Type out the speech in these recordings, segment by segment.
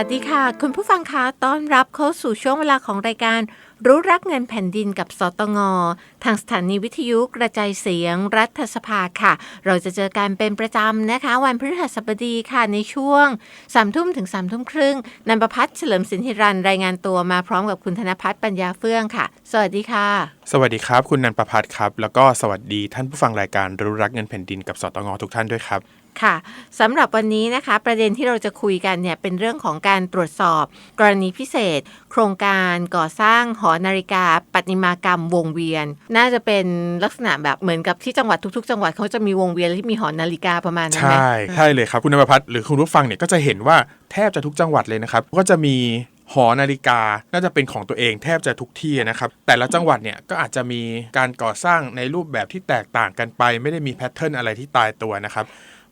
วัสดีค่ะ คุณผู้ฟังคะต้อนรับเข้าสู่ช่วงเวลาของรายการ รู้รักเงินแผ่นดินกับสตง ทางสถานีวิทยุกระจายเสียงรัฐสภาค่ะ เราจะเจอกันเป็นประจำนะคะ วันพฤหัสบดีค่ะในช่วงสามทุ่มถึงสามทุ่มครึ่งนันประพัฒน์เฉลิมสินธิรันรายงานตัวมาพร้อมกับคุณธนพัฒน์ปัญญาเฟื่องค่ะ สวัสดีค่ะ สวัสดีครับ คุณนันประพัฒน์ครับ แล้วก็สวัสดีท่านผู้ฟังรายการรู้รักเงินแผ่นดินกับสตงทุกท่านด้วยครับ ค่ะสำหรับวันนี้นะคะ ประเด็นที่เราจะคุยกันเนี่ยเป็นเรื่องของการตรวจสอบ กรณีพิเศษ โครงการก่อสร้างหอนาฬิกาประติมากรรมวงเวียน น่าจะเป็นลักษณะแบบเหมือนกับที่จังหวัดทุก ๆ จังหวัดเขาจะมีวงเวียนที่มีหอนาฬิกาประมาณนั้นใช่ใช่เลยครับคุณนันประพัฒน์หรือคุณผู้ฟังเนี่ยก็จะเห็นว่าแทบจะทุกจังหวัดเลยนะครับ ก็จะมีหอนาฬิกาน่าจะเป็นของตัวเองแทบจะทุกที่นะครับ แต่ละจังหวัดเนี่ยก็อาจจะมีการก่อสร้างในรูปแบบที่แตกต่างกันไป ไม่ได้มีแพทเทิร์นอะไรที่ตายตัวนะครับ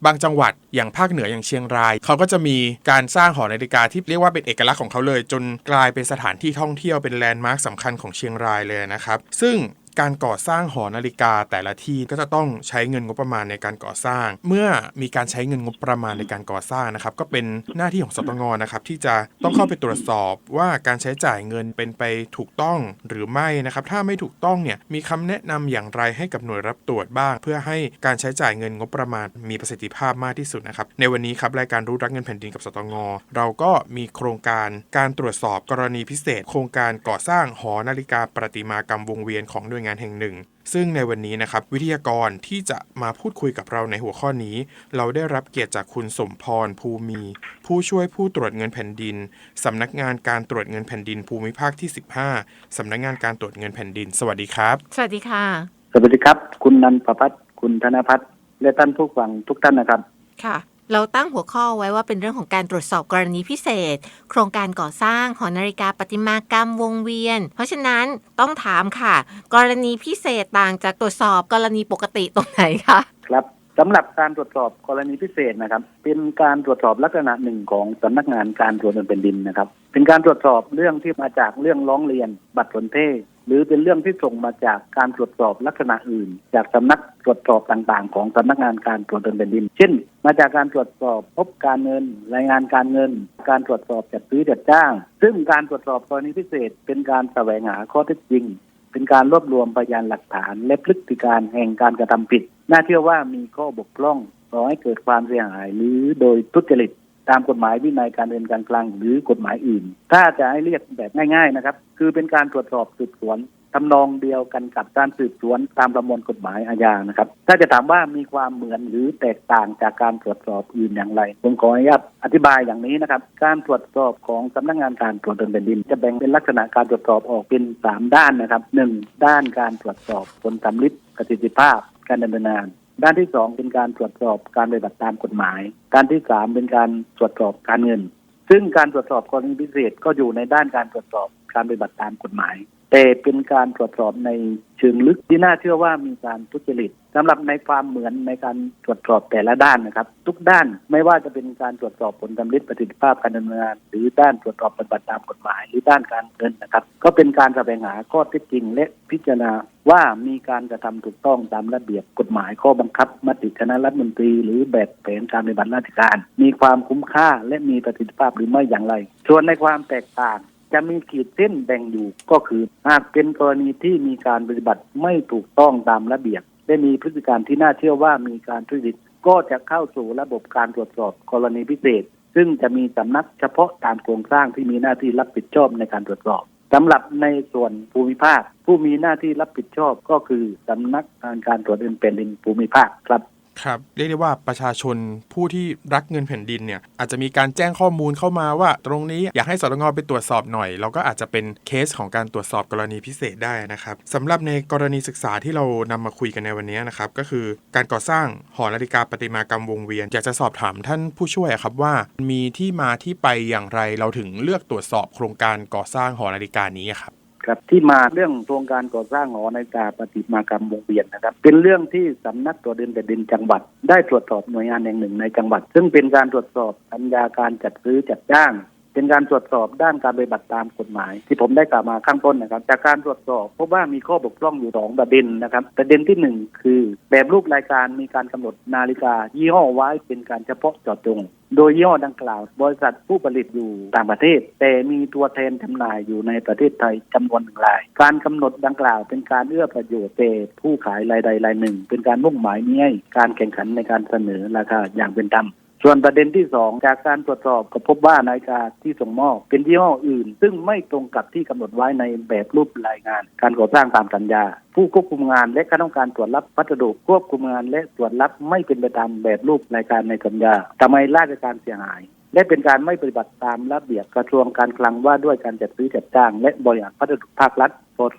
บางจังหวัดอย่างภาคเหนืออย่างเชียงราย เขาก็จะมีการสร้างหอนาฬิกาที่เรียกว่าเป็นเอกลักษณ์ของเขาเลย จนกลายเป็นสถานที่ท่องเที่ยวเป็นแลนด์มาร์คสำคัญของเชียงรายเลยนะครับ ซึ่ง การก่อสร้างหอนาฬิกาแต่ละที่ก็จะต้องใช้เงินงบประมาณในการก่อสร้าง เมื่อมีการใช้เงินงบประมาณในการก่อสร้างนะครับก็เป็นหน้าที่ของสตงนะครับที่จะต้องเข้าไปตรวจสอบว่าการใช้จ่ายเงินเป็นไปถูกต้องหรือไม่นะครับถ้าไม่ถูกต้องเนี่ยมีคำแนะนำอย่างไรให้กับหน่วยรับตรวจบ้าง เพื่อให้การใช้จ่ายเงินงบประมาณ มีประสิทธิภาพมากที่สุดนะครับในวันนี้ครับรายการรู้รักเงินแผ่นดินกับสตงเราก็มีโครงการการตรวจสอบกรณีพิเศษ โครงการก่อสร้างหอนาฬิกาประติมากรรมวงเวียนของหน่วยงานแห่งหนึ่ง ซึ่งในวันนี้นะครับวิทยากรที่จะมาพูดคุยกับเราในหัวข้อนี้ เราได้รับเกียรติจากคุณสมพรภูมี ผู้ช่วยผู้ตรวจเงินแผ่นดินสำนักงานการตรวจเงินแผ่นดินภูมิภาคที่ 15สำนักงานการตรวจเงินแผ่นดิน สวัสดีครับ สวัสดีค่ะ สวัสดีครับ คุณนันประพัฒน์คุณธนพัฒน์และท่านผู้ฟังทุกท่านนะครับค่ะ เราตั้งหัวข้อไว้ว่าเป็นเรื่องของการตรวจสอบกรณีพิเศษ โครงการก่อสร้างหอนาฬิกาปฏิมากรรมวงเวียน เพราะฉะนั้นต้องถามค่ะ กรณีพิเศษต่างจากตรวจสอบกรณีปกติตรงไหนคะครับ สำหรับการตรวจสอบกรณีพิเศษนะครับ เป็นการตรวจสอบลักษณะหนึ่งของสำนักงานการตรวจเงินแผ่นดินนะครับ เป็นการตรวจสอบเรื่องที่มาจากเรื่องร้องเรียน บัตรสนเทศหรือเป็นเรื่องที่ส่งมาจากการตรวจสอบลักษณะอื่น จากสำนักตรวจสอบต่างๆ ของสำนักงานการตรวจเงินแผ่นดิน เช่น มาจากการตรวจสอบพบการเงิน รายงานการเงิน การตรวจสอบจัดซื้อจัดจ้าง ซึ่งการตรวจสอบกรณีพิเศษ เป็นการแสวงหาข้อเท็จจริง เป็นการรวบรวมพยานหลักฐานและพฤติการแห่งการกระทำผิด น่าเชื่อว่ามีข้อบกพร่องก่อให้เกิดความเสียหาย หรือโดยทุจริตตามกฎหมายวินัยการเงินการคลังหรือกฎหมายอื่น ถ้าจะให้เรียกแบบง่ายๆนะครับ คือเป็นการตรวจสอบสืบสวนทำนองเดียวกันกับการสืบสวนตามประมวลกฎหมายอาญานะครับ ถ้าจะถามว่ามีความเหมือนหรือแตกต่างจากการตรวจสอบอื่นอย่างไร ผมขออนุญาตอธิบายอย่างนี้นะครับ การตรวจสอบของสำนักงานการตรวจเงินแผ่นดิน จะแบ่งเป็นลักษณะการตรวจสอบออกเป็นสามด้านนะครับหนึ่งด้านการตรวจสอบผลสำลิดประสิทธิภาพ การดำเนินงาน ด้านที่สองเป็นการตรวจสอบการปฏิบัติตามกฎหมายด้านที่สามเป็นการตรวจสอบการเงิน ซึ่งการตรวจสอบกรณีพิเศษก็อยู่ในด้านการตรวจสอบการปฏิบัติตามกฎหมาย แต่เป็นการตรวจสอบในเชิงลึกที่น่าเชื่อว่ามีการทุจริตสำหรับในความเหมือนในการตรวจสอบแต่ละด้านนะครับ ทุกด้านไม่ว่าจะเป็นการตรวจสอบผลสำลิดประสิทธิภาพการดำเนินงาน หรือด้านตรวจสอบปฏิบัติตามกฎหมายหรือด้านการเงินนะครับ ก็เป็นการแสวงหาข้อเท็จจริงและพิจารณาว่ามีการกระทำถูกต้องตามระเบียบกฎหมายข้อบังคับมติคณะรัฐมนตรี หรือแบบแผนการปฏิบัติราชการ มีความคุ้มค่าและมีประสิทธิภาพหรือไม่อย่างไร ส่วนในความแตกต่าง จะมีขีดเส้นแบ่งอยู่ก็คือ หากเป็นกรณีที่มีการปฏิบัติไม่ถูกต้องตามระเบียบได้มีพฤติการที่น่าเชื่อว่ามีการทุจริตก็จะเข้าสู่ระบบการตรวจสอบกรณีพิเศษ ซึ่งจะมีสำนักเฉพาะตามโครงสร้างที่มีหน้าที่รับผิดชอบในการตรวจสอบสำหรับในส่วนภูมิภาค ผู้มีหน้าที่รับผิดชอบก็คือสำนักงานการตรวจเงินแผ่นดินภูมิภาคครับ ครับเรียกได้ว่าประชาชนผู้ที่รักเงินแผ่นดินเนี่ยอาจจะมีการแจ้งข้อมูลเข้ามาว่า ตรงนี้อยากให้สตงไปตรวจสอบหน่อย เราก็อาจจะเป็นเคสของการตรวจสอบกรณีพิเศษได้นะครับสำหรับในกรณีศึกษาที่เรานำมาคุยกันในวันนี้นะครับก็คือการก่อสร้างหอนาฬิกาประติมากรรมวงเวียน อยากจะสอบถามท่านผู้ช่วยครับว่า มีที่มาที่ไปอย่างไรเราถึงเลือกตรวจสอบโครงการก่อสร้างหอนาฬิกานี้ครับ ครับที่มาเรื่องโครงการก่อสร้างหอนาฬิกาปฏิมากรรมวงเวียนนะครับ เป็นเรื่องที่สำนักตรวจเดินแผ่นดินจังหวัด ได้ตรวจสอบหน่วยงานแห่งหนึ่งในจังหวัด ซึ่งเป็นการตรวจสอบสัญญาการจัดซื้อจัดจ้าง เป็นการตรวจสอบด้านการปฏิบัติตามกฎหมาย ที่ผมได้กล่าวมาข้างต้นนะครับ จากการตรวจสอบพบว่ามีข้อบกพร่องอยู่สองประเด็นนะครับ ประเด็นที่หนึ่งคือ แบบรูปรายการมีการกำหนดนาฬิกา ยี่ห้อไว้เป็นการเฉพาะเจาะจง โดยยี่ห้อดังกล่าว บริษัทผู้ผลิตอยู่ต่างประเทศ แต่มีตัวแทนจำหน่ายอยู่ในประเทศไทยจำนวนหนึ่งราย การกำหนดดังกล่าวเป็นการเอื้อประโยชน์แก่ผู้ขายรายใดรายหนึ่ง เป็นการมุ่งหมายนี้ให้การแข่งขันในการเสนอราคาอย่างเป็นธรรม ส่วนประเด็นที่สองจากการตรวจสอบก็พบว่านาฬิกาที่ส่งมอบเป็นยี่ห้ออื่น ซึ่งไม่ตรงกับที่กำหนดไว้ในแบบรูปรายงาน การก่อสร้างตามสัญญา ผู้ควบคุมงานและคณะกรรมการตรวจรับพัสดุควบคุมงานและตรวจรับไม่เป็นไปตามแบบรูปรายการในสัญญาทำให้ราชการเสียหายและเป็นการไม่ปฏิบัติตามระเบียบกระทรวงการคลังว่าด้วยการจัดซื้อจัดจ้าง และบริหารพัสดุภาครัฐพศ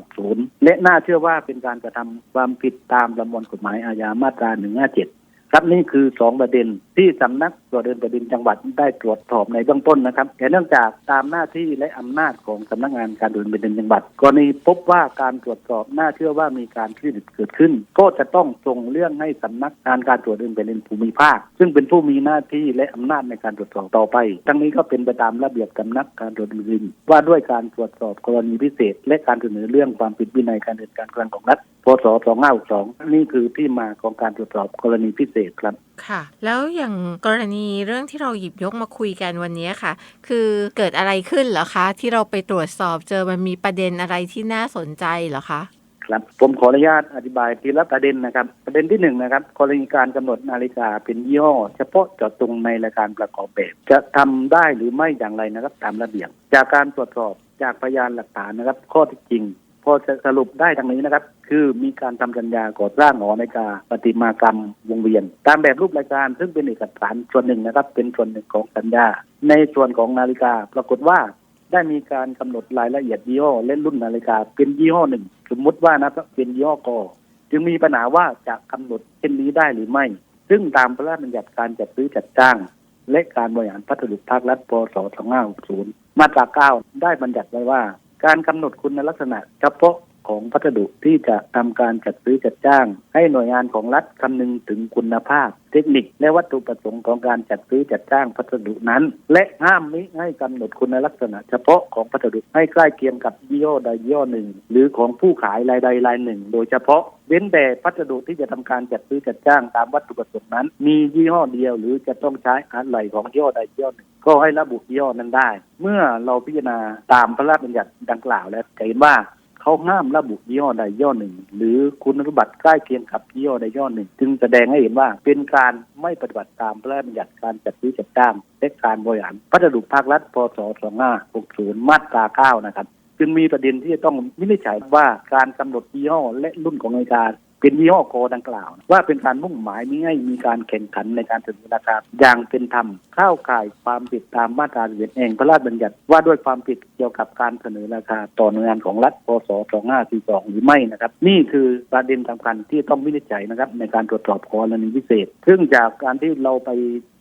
2560 และน่าเชื่อว่าเป็นการกระทำความผิดตามประมวลกฎหมายอาญามาตรา 157 ครับนี่คือสองประเด็นที่สำนักตรวจเดินแผ่นดินจังหวัดได้ตรวจสอบในเบื้องต้นนะครับแต่เนื่องจากตามหน้าที่และอำนาจของสำนักงานการตรวจเดินแผ่นดินจังหวัดกรณีพบว่าการตรวจสอบน่าเชื่อว่ามีการทุจริตเกิดขึ้น ก็จะต้องส่งเรื่องให้สำนักงานการตรวจเดินแผ่นดินภูมิภาค ซึ่งเป็นผู้มีหน้าที่และอำนาจในการตรวจสอบต่อไป ทั้งนี้ก็เป็นไปตามระเบียบสำนักการตรวจเดินแผ่นดินว่าด้วยการตรวจสอบกรณีพิเศษ และการเสนอเรื่องความผิดวินัยการเดินการคลังของรัฐ พศ2562 นี่คือที่มาของการตรวจสอบกรณีพิเศษครับ ค่ะ แล้วอย่างกรณีเรื่องที่เราหยิบยกมาคุยกันวันนี้ค่ะ คือเกิดอะไรขึ้นเหรอคะ ที่เราไปตรวจสอบเจอมันมีประเด็นอะไรที่น่าสนใจเหรอคะครับผมขออนุญาตอธิบายทีละประเด็นนะครับ ประเด็นที่หนึ่งนะครับกรณีการกำหนดนาฬิกาเป็นยี่ห้อ เฉพาะเจาะจงในรายการประกอบแบบ จะทำได้หรือไม่อย่างไรนะครับ ตามระเบียบจากการตรวจสอบจากพยานหลักฐานนะครับ ข้อเท็จจริง พอจะสรุปได้ดังนี้นะครับ คือมีการทำสัญญาก่อสร้างหอนาฬิกาปฏิมากรรมวงเวียน ตามแบบรูปรายการซึ่งเป็นเอกสารส่วนหนึ่งนะครับ เป็นส่วนหนึ่งของสัญญา ในส่วนของนาฬิกา ปรากฏว่าได้มีการกำหนดรายละเอียดยี่ห้อและรุ่นนาฬิกา เป็นยี่ห้อหนึ่ง สมมุติว่านะครับเป็นยี่ห้อกอจึงมีปัญหาว่าจะกำหนดเช่นนี้ได้หรือไม่ ซึ่งตามพระราชบัญญัติการจัดซื้อจัดจ้าง และการบริหารพัสดุภาครัฐพศ2560 มาตรา 9 ได้บัญญัติไว้ว่า การกำหนดคุณลักษณะเฉพาะ ของพัสดุที่จะทำการจัดซื้อจัดจ้าง ให้หน่วยงานของรัฐคำนึงถึงคุณภาพ เทคนิคและวัตถุประสงค์ของการจัดซื้อจัดจ้างพัสดุนั้น และห้ามมิให้กำหนดคุณลักษณะ เฉพาะของพัสดุให้ใกล้เคียงกับยี่ห้อใดยี่ห้อหนึ่ง หรือของผู้ขายรายใดรายหนึ่ง โดยเฉพาะเว้นแต่พัสดุที่จะทำการจัดซื้อจัดจ้างตามวัตถุประสงค์นั้น มียี่ห้อเดียวหรือจะต้องใช้อะไหล่ของยี่ห้อใดยี่ห้อหนึ่งก็ให้ระบุยี่ห้อนั้นได้ เมื่อเราพิจารณาตามพระราชบัญญัติดังกล่าวแล้วจะเห็นว่า เขาห้ามระบุยี่ห้อใดยี่ห้อหนึ่ง หรือคุณสมบัติใกล้เคียงกับยี่ห้อใดยี่ห้อหนึ่ง จึงแสดงให้เห็นว่าเป็นการไม่ปฏิบัติตามพระราชบัญญัติการจัดซื้อจัดจ้างและการบริหารพัสดุภาครัฐพศ2560 มาตรา 9 นะครับ จึงมีประเด็นที่จะต้องวินิจฉัยว่าการกำหนดยี่ห้อและรุ่นของนาฬิกา เป็นยี่ห้อกอดังกล่าว ว่าเป็นการมุ่งหมายมิให้มีการแข่งขันในการเสนอราคาอย่างเป็นธรรมเข้าข่ายความผิดตามมาตรา11แห่งพระราชบัญญัติว่าด้วยความผิดเกี่ยวกับการเสนอราคาต่อหน่วยงานของรัฐพศ2542 หรือไม่นะครับ นี่คือประเด็นสำคัญที่ต้องวินิจฉัยนะครับในการตรวจสอบกรณีพิเศษ ซึ่งจากการที่เราไป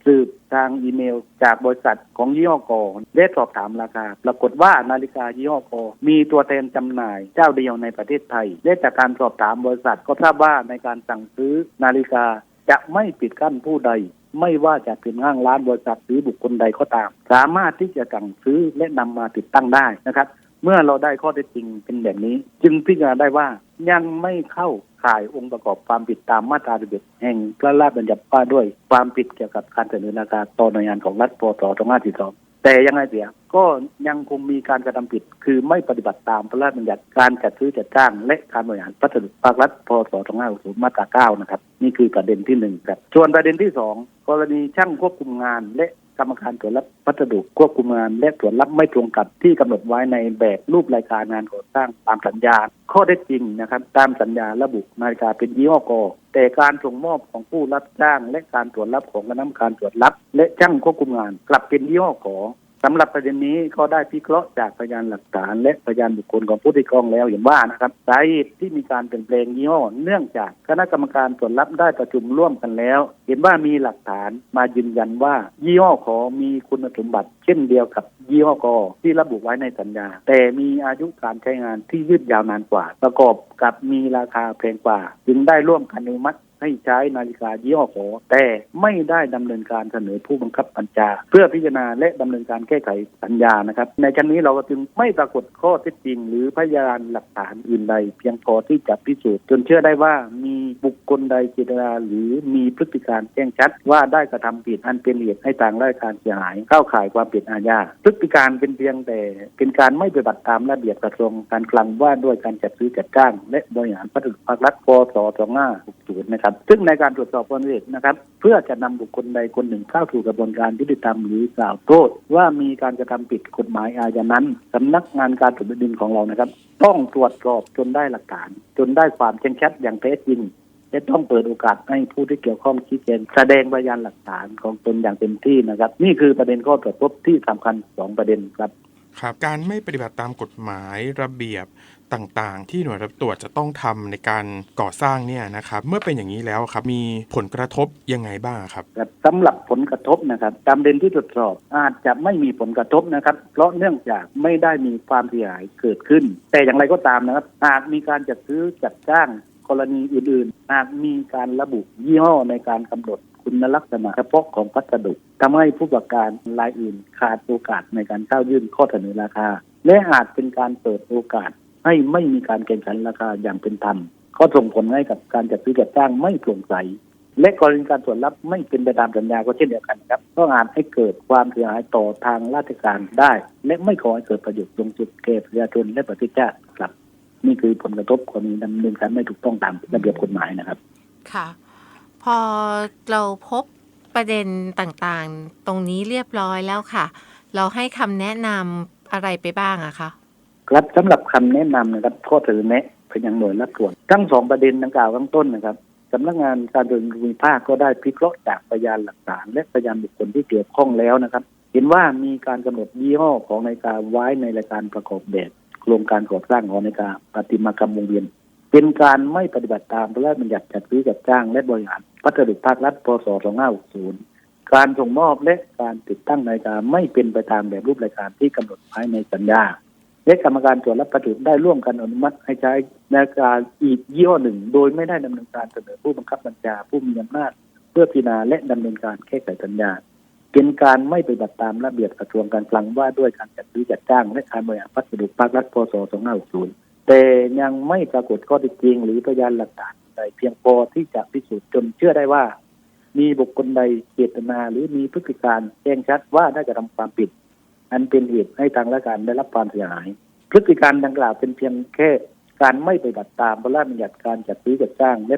สืบทางอีเมล จากบริษัทของยี่ห้อกอได้สอบถามราคา ปรากฏว่านาฬิกายี่ห้อกอมีตัวแทนจำหน่ายเจ้าเดียวในประเทศไทยและจากการสอบถามบริษัทก็ทราบว่าในการสั่งซื้อนาฬิกาจะไม่ปิดกั้นผู้ใด ไม่ว่าจะเป็นห้างร้านบริษัทหรือบุคคลใดก็ตาม สามารถที่จะสั่งซื้อและนำมาติดตั้งได้นะครับ เมื่อเราได้ข้อเท็จจริงเป็นแบบนี้ จึงพิจารณาได้ว่ายังไม่เข้าข่ายองค์ประกอบความผิดตามมาตรา11แห่งพระราชบัญญัติว่าด้วยความผิดเกี่ยวกับการเสนอราคาต่อหน่วยงานของรัฐพศ2542แต่ยังไงเสียก็ยังคงมีการกระทำผิด คือไม่ปฏิบัติตามพระราชบัญญัติการจัดซื้อจัดจ้าง และการบริหารพัสดุภาครัฐพศ2560มาตรา9นะครับ นี่คือประเด็นที่หนึ่งครับส่วนประเด็นที่สองกรณีช่างควบคุมงานและ กรรมการตรวจรับพัสดุควบคุมงาน และตรวจรับไม่ตรงกับที่กำหนดไว้ในแบบรูปรายการงานก่อสร้างตามสัญญา ข้อได้จริงนะครับ ตามสัญญาระบุนาฬิกาเป็นยี่ห้อกอแต่การส่งมอบของผู้รับจ้าง และการตรวจรับของคณะกรรมการตรวจรับ และจ้างควบคุมงาน กลับเป็นยี่ห้อกอ สำหรับประเด็นนี้ก็ได้พิเคราะห์จากพยานหลักฐานและพยานบุคคลของผู้ที่กองแล้วเห็นว่านะครับสาเหตุที่มีการเปลี่ยนแปลงยี่ห้อเนื่องจากคณะกรรมการตรวจรับได้ประชุมร่วมกันแล้ว เห็นว่ามีหลักฐานมายืนยันว่ายี่ห้อขอมีคุณสมบัติ เช่นเดียวกับยี่ห้อกอที่ระบุไว้ในสัญญา แต่มีอายุการใช้งานที่ยืดยาวนานกว่า ประกอบกับมีราคาแพงกว่า จึงได้ร่วมกันอนุมัติ ให้ใช้นาฬิกายี่ห้อขอ แต่ไม่ได้ดำเนินการเสนอผู้บังคับบัญชา เพื่อพิจารณาและดำเนินการแก้ไขสัญญานะครับ ในชั้นนี้เราก็จึงไม่ปรากฏข้อเท็จจริง หรือพยานหลักฐานอื่นใด เพียงพอที่จะพิสูจน์จนเชื่อได้ว่ามีบุคคลใดเจตนาหรือมีพฤติการแจ้งชัด ว่าได้กระทำผิดอันเป็นเหตุให้ทางราชการเสียหายเข้าข่ายความผิดอาญาพฤติการเป็นเพียงแต่เป็นการไม่ปฏิบัติตามระเบียบกระทรวงการคลังว่าด้วยการจัดซื้อจัดจ้าง และบริหารพัสดุภาครัฐพศ2560นะครับซึ่งในการตรวจสอบความผิดนะครับ เพื่อจะนำบุคคลใดคนหนึ่งเข้าสู่กระบวนการยุติธรรมหรือกล่าวโทษว่ามีการกระทำผิดกฎหมายอาญานั้นสำนักงานการตรวจดินของเรานะครับ ต้องตรวจสอบจนได้หลักฐาน จนได้ความแจ้งชัดอย่างแท้จริงและต้องเปิดโอกาสให้ผู้ที่เกี่ยวข้องชี้แจงแสดงพยานหลักฐานของตนอย่างเต็มที่นะครับ นี่คือประเด็นข้อตรวจพบที่สำคัญสองประเด็นครับ ครับ การไม่ปฏิบัติตามกฎหมายระเบียบ ต่างๆ ที่หน่วยรับตรวจจะต้องทำในการก่อสร้างเนี่ยนะครับเมื่อเป็นอย่างนี้แล้วครับมีผลกระทบยังไงบ้างครับครับสำหรับผลกระทบนะครับตามเด่นที่ตรวจสอบอาจจะไม่มีผลกระทบนะครับ เพราะเนื่องจากไม่ได้มีความเสียหายเกิดขึ้น แต่อย่างไรก็ตามนะครับหากมีการจัดซื้อจัดจ้างกรณีอื่นๆ หากมีการระบุยี่ห้อในการกำหนดคุณลักษณะเฉพาะของพัสดุทำให้ผู้ประกอบการรายอื่นขาดโอกาสในการเข้ายื่นข้อเสนอราคา และอาจเป็นการเปิดโอกาส ให้ไม่มีการแข่งขันราคาอย่างเป็นธรรมก็ส่งผลให้กับการจัดซื้อจัดจ้างไม่โปร่งใส และกรณีการตรวจรับไม่เป็นไปตามสัญญาก็เช่นเดียวกันครับก็อาจให้เกิดความเสียหายต่อทางราชการได้ และไม่ขอให้เกิดประโยชน์ตรงจุดแก่ประชาชนและประเทศชาติครับ นี่คือผลกระทบกรณีดำเนินการไม่ถูกต้องตามระเบียบกฎหมายนะครับ ค่ะ พอเราพบประเด็นต่างๆ ตรงนี้เรียบร้อยแล้วค่ะ เราให้คำแนะนำอะไรไปบ้างอะคะ ครับสำหรับคำแนะนำนะครับข้อเสนอแนะไปยังหน่วยรับตรวจทั้งสองประเด็นดังกล่าวข้างต้นนะครับสำนักงานการตรวจภูมิภาคก็ได้พิเคราะห์จากพยานหลักฐาน และพยานบุคคลที่เกี่ยวข้องแล้วนะครับ เห็นว่ามีการกำหนดยี่ห้อของนาฬิกาไว้ในรายการประกอบแบบโครงการก่อสร้างของนาฬิกาปฏิมากรรมวงเวียน เป็นการไม่ปฏิบัติตามพระราชบัญญัติจัดซื้อจัดจ้างและบริหารพัสดุภาครัฐพศ2560 การส่งมอบและการติดตั้งนาฬิกาไม่เป็นไปตามแบบรูปรายการที่กำหนดไว้ในสัญญา และกรรมการตรวจรับประจุได้ร่วมกันอนุมัติให้ใช้นาฬิกาอีกยี่ห้อหนึ่ง โดยไม่ได้ดำเนินการเสนอผู้บังคับบัญชาผู้มีอำนาจเพื่อพิจารณาและดำเนินการแก้ไขสัญญาเป็นการไม่ปฏิบัติตามระเบียบกระทรวงการคลังว่าด้วยการจัดซื้อจัดจ้างและการบริหารพัสดุภาครัฐพศ2560 แต่ยังไม่ปรากฏข้อเท็จจริง หรือพยานหลักฐานใดเพียงพอที่จะพิสูจน์จนเชื่อได้ว่า มีบุคคลใดเจตนาหรือมีพฤติการแจ้งชัดว่าได้กระทำความผิด อันเป็นเหตุให้ทางราชการได้รับความเสียหาย พฤติการดังกล่าวเป็นเพียงแค่การไม่ปฏิบัติตามพระราชบัญญัติการจัดซื้อจัดจ้างและ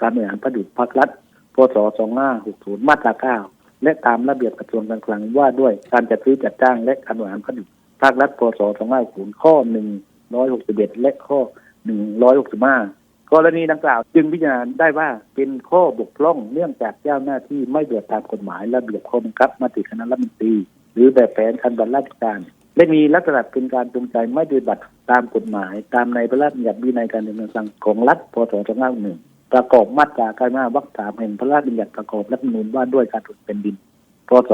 การบริหารพัสดุภาครัฐ พศ 2560 มาตรา 9 และตามระเบียบกระทรวงการคลังว่าด้วยการจัดซื้อจัดจ้างและการบริหารพัสดุภาครัฐ พศ 2560 ข้อ 161 และข้อ 165 กรณีดังกล่าวจึงพิจารณาได้ว่าเป็นข้อบกพร่องเนื่องจากเจ้าหน้าที่ไม่เดือดตามกฎหมายระเบียบข้อบังคับมติคณะรัฐมนตรี หรือแบบแผนคันบัตรราชการ และมีลักษณะเป็นการจงใจไม่ปฏิบัติตามกฎหมาย ตามในพระราชบัญญัติวินัยการดำเนินการของรัฐพศ2561ประกอบมาตราการมาวรรคสามแห่งพระราชบัญญัติประกอบรัฐธรรมนูญว่าด้วยการตรวจแผ่นดินพศ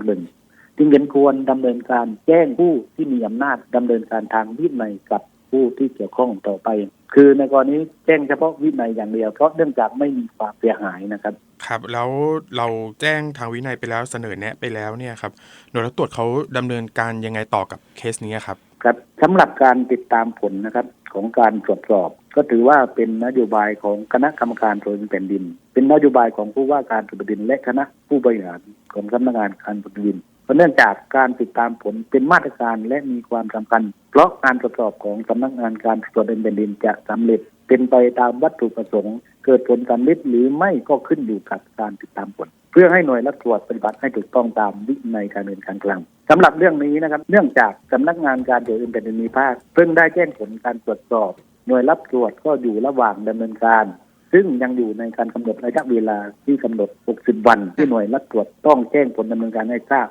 2561จึงเห็นควรดำเนินการแจ้งผู้ที่มีอำนาจดำเนินการทางวินัยกับ ผู้ที่เกี่ยวข้องต่อไป คือในกรณีแจ้งเฉพาะวินัยอย่างเดียวเพราะเนื่องจากไม่มีความเสียหายนะครับครับแล้วเราแจ้งทางวินัยไปแล้วเสนอแนะไปแล้วเนี่ยครับหน่วยรับตรวจเขาดำเนินการยังไงต่อกับเคสนี้ครับครับสำหรับการติดตามผลนะครับของการตรวจสอบ ก็ถือว่าเป็นนโยบายของคณะกรรมการตรวจเงินแผ่นดิน เป็นนโยบายของผู้ว่าการตรวจแผ่นดิน และคณะผู้บริหารของสำนักงานการตรวจแผ่นดิน เพราะเนื่องจากการติดตามผลเป็นมาตรการและมีความสำคัญ เพราะการตรวจสอบของสำนักงานการตรวจเงินแผ่นดินจะสำเร็จเป็นไปตามวัตถุประสงค์ เกิดผลสำเร็จหรือไม่ก็ขึ้นอยู่กับการติดตามผล เพื่อให้หน่วยรับตรวจปฏิบัติให้ถูกต้องตามวินัยการเงินการคลังสำหรับเรื่องนี้นะครับ เนื่องจากสำนักงานการตรวจเงินแผ่นดินมีภาคเพิ่งได้แจ้งผลการตรวจสอบ หน่วยรับตรวจก็อยู่ระหว่างดำเนินการซึ่งยังอยู่ในการกำหนดระยะเวลาที่กำหนด 60 วัน ที่หน่วยรับตรวจต้องแจ้งผลดำเนินการให้ทราบ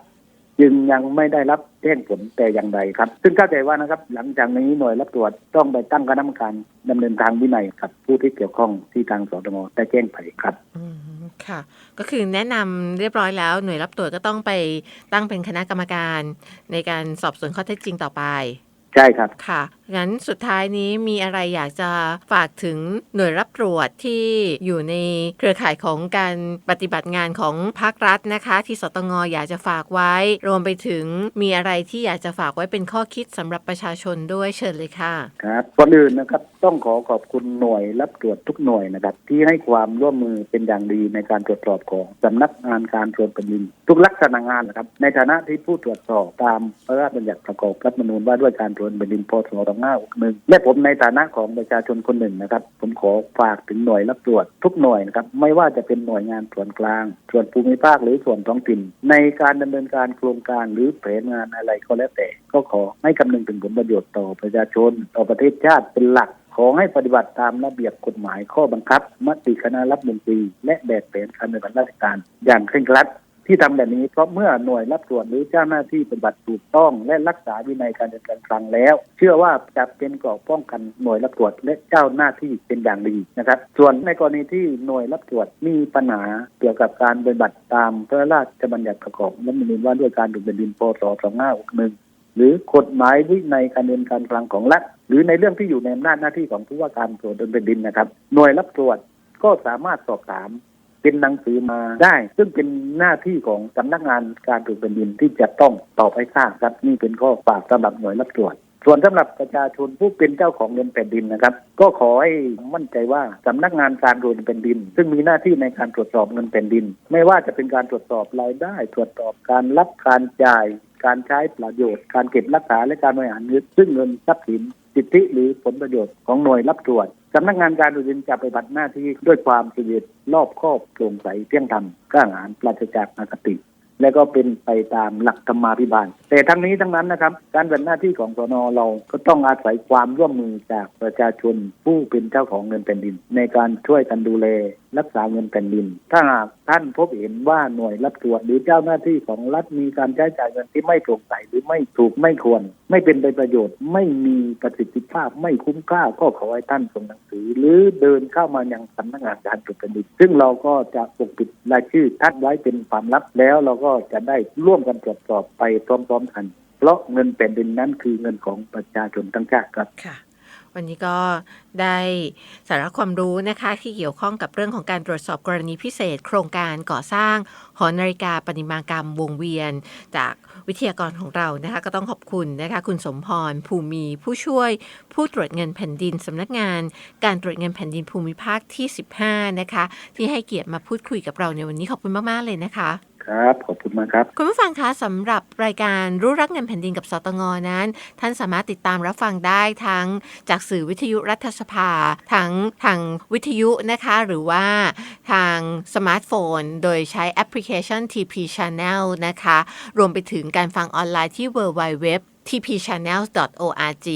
จึงยังไม่ได้รับแจ้งผลแต่อย่างใดครับ ซึ่งเข้าใจว่านะครับ หลังจากนี้หน่วยรับตรวจต้องไปตั้งคณะกรรมการดำเนินทางวินัยกับผู้ที่เกี่ยวข้องที่ทางสตงได้แจ้งไปครับอืมค่ะ ก็คือแนะนำเรียบร้อยแล้ว หน่วยรับตรวจก็ต้องไปตั้งเป็นคณะกรรมการ ในการสอบสวนข้อเท็จจริงต่อไป ใช่ครับค่ะ งั้นสุดท้ายนี้มีอะไรอยากจะฝากถึงหน่วยรับตรวจที่อยู่ในเครือข่ายของการปฏิบัติงานของภาครัฐนะคะ ที่สตงอยากจะฝากไว้ รวมไปถึงมีอะไรที่อยากจะฝากไว้เป็นข้อคิดสำหรับประชาชนด้วยเชิญเลยค่ะครับก่อนอื่นนะครับต้องขอขอบคุณหน่วยรับตรวจทุกหน่วยนะครับ ที่ให้ความร่วมมือเป็นอย่างดีในการตรวจสอบของสำนักงานการตรวจแผ่นดิน ทุกลักษณะงานนะครับ ในฐานะที่ผู้ตรวจสอบตามพระราชบัญญัติประกอบรัฐมนูญว่าด้วยการตรวจแผ่นดินพศ2561และผมในฐานะของประชาชนคนหนึ่งนะครับ ผมขอฝากถึงหน่วยรับตรวจทุกหน่วยนะครับ ไม่ว่าจะเป็นหน่วยงานส่วนกลาง ส่วนภูมิภาคหรือส่วนท้องถิ่น ในการดำเนินการโครงการหรือแผนงานอะไรก็แล้วแต่ ก็ขอให้คำนึงถึงผลประโยชน์ต่อประชาชน ต่อประเทศชาติเป็นหลักขอให้ปฏิบัติตามระเบียบกฎหมายข้อบังคับ มติคณะรัฐมนตรี และแบบแผนการดำเนินราชการ อย่างเคร่งครัด ที่ทำแบบนี้เพราะเมื่อหน่วยรับตรวจหรือเจ้าหน้าที่ปฏิบัติถูกต้อง และรักษาวินัยการเดินการคลังแล้ว เชื่อว่าจะเป็นกราะป้องกันหน่วยรับตรวจและเจ้าหน้าที่เป็นอย่างดีนะครับ ส่วนในกรณีที่หน่วยรับตรวจมีปัญหาเกี่ยวกับการปฏิบัติตามพระราชบัญญัติประกอบรัฐมนูญว่าด้วยการดูแผ่นดินพศ2561หรือกฎหมายวินัยการเดินการคลังของรัฐหรือในเรื่องที่อยู่ในอำนาจหน้าที่ของผู้ว่าการตรวจแผ่นดินนะครับ หน่วยรับตรวจก็สามารถสอบถาม เป็นหนังสือมาได้ ซึ่งเป็นหน้าที่ของสำนักงานการตรวจแผ่นดินที่จะต้องตอบให้ทราบครับนี่เป็นข้อฝากสำหรับหน่วยรับตรวจ ส่วนสำหรับประชาชนผู้เป็นเจ้าของเงินแผ่นดินนะครับ ก็ขอให้มั่นใจว่าสำนักงานการตรวจเงินแผ่นดิน ซึ่งมีหน้าที่ในการตรวจสอบเงินแผ่นดิน ไม่ว่าจะเป็นการตรวจสอบรายได้ ตรวจสอบการรับการจ่าย การใช้ประโยชน์ การเก็บรักษาและการบริหารเงินซึ่งเงินทรัพย์สิน สิทธิหรือผลประโยชน์ของหน่วยรับตรวจสำนักงานการตรวจเงินจะปฏิบัติหน้าที่ด้วยความสุจริตรอบคอบโปร่งใสเที่ยงธรรมกล้าหาญปราศจากอคติ และก็เป็นไปตามหลักธรรมาภิบาล แต่ทั้งนี้ทั้งนั้นนะครับ การเป็นหน้าที่ของสนเราก็ต้องอาศัยความร่วมมือจากประชาชนผู้เป็นเจ้าของเงินแผ่นดิน ในการช่วยกันดูแล รักษาเงินแผ่นดิน ถ้าหากท่านพบเห็นว่าหน่วยรับตรวจหรือเจ้าหน้าที่ของรัฐมีการใช้จ่ายเงินที่ไม่โปร่งใสหรือไม่ถูกไม่ควร ไม่เป็นไปประโยชน์ ไม่มีประสิทธิภาพไม่คุ้มค่าก็ขอให้ท่านส่งหนังสือ หรือเดินเข้ามายังสำนักงานการตรวจแผ่นดิน ซึ่งเราก็จะปกปิดรายชื่อท่านไว้เป็นความลับแล้วเราก็จะได้ร่วมกันตรวจสอบไปพร้อมๆกัน เพราะเงินแผ่นดินนั้นคือเงินของประชาชนทั้งชาติครับค่ะ วันนี้ก็ได้สาระความรู้นะคะ ที่เกี่ยวข้องกับเรื่องของการตรวจสอบกรณีพิเศษ โครงการก่อสร้างหอนาฬิกาปฏิมากรรมวงเวียน จากวิทยากรของเรานะคะ ก็ต้องขอบคุณนะคะ คุณสมพรภูมีผู้ช่วย ผู้ตรวจเงินแผ่นดินสำนักงาน การตรวจเงินแผ่นดินภูมิภาคที่ 15 นะคะ ที่ให้เกียรติมาพูดคุยกับเราในวันนี้ขอบคุณมากๆเลยนะคะ ครับ ขอบคุณมากครับ คุณผู้ฟังคะสำหรับรายการรู้รักเงินแผ่นดินกับสตงนั้น ท่านสามารถติดตามรับฟังได้ทั้งจากสื่อวิทยุรัฐสภา ทั้งทางวิทยุนะคะ หรือว่าทางสมาร์ทโฟน โดยใช้แอปพลิเคชัน TP Channel นะคะ รวมไปถึงการฟังออนไลน์ที่ www tpchannels.org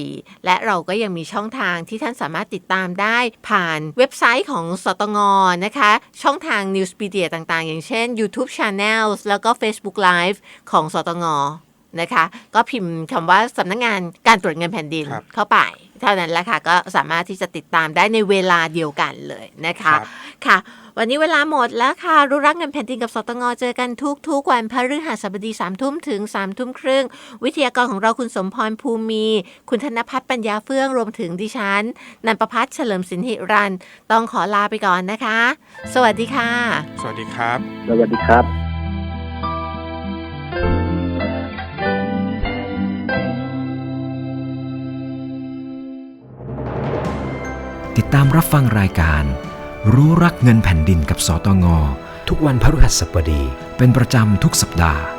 และเราก็ยังมีช่องทางที่ท่านสามารถติดตามได้ผ่านเว็บไซต์ของสตงนะคะ ช่องทาง News Media ต่างๆ อย่างเช่น YouTube Channels แล้วก็ Facebook Live ของสตงนะคะ ก็พิมพ์คำว่าสำนักงงานการตรวจเงินแผ่นดินครับเข้าไป เท่านั้นแหละค่ะ ก็สามารถที่จะติดตามได้ในเวลาเดียวกันเลยนะคะครับค่ะ วันนี้เวลาหมดแล้วค่ะรู้รักเงินแผ่นดินกับสตงเจอกันทุกทุกๆวันพฤหัสบดีสามทุ่มถึงสามทุ่มครึ่ง วิทยากรของเราคุณสมพรภูมิ คุณธนพัฒน์ปัญญาเฟื่องรวมถึงดิฉันนันประพัฒน์เฉลิมสินหิรัน ต้องขอลาไปก่อนนะคะ สวัสดีค่ะ สวัสดีครับ สวัสดีครับ ติดตามรับฟังรายการ รู้รักเงินแผ่นดินกับสตง ทุกวันพฤหัสบดี เป็นประจำทุกสัปดาห์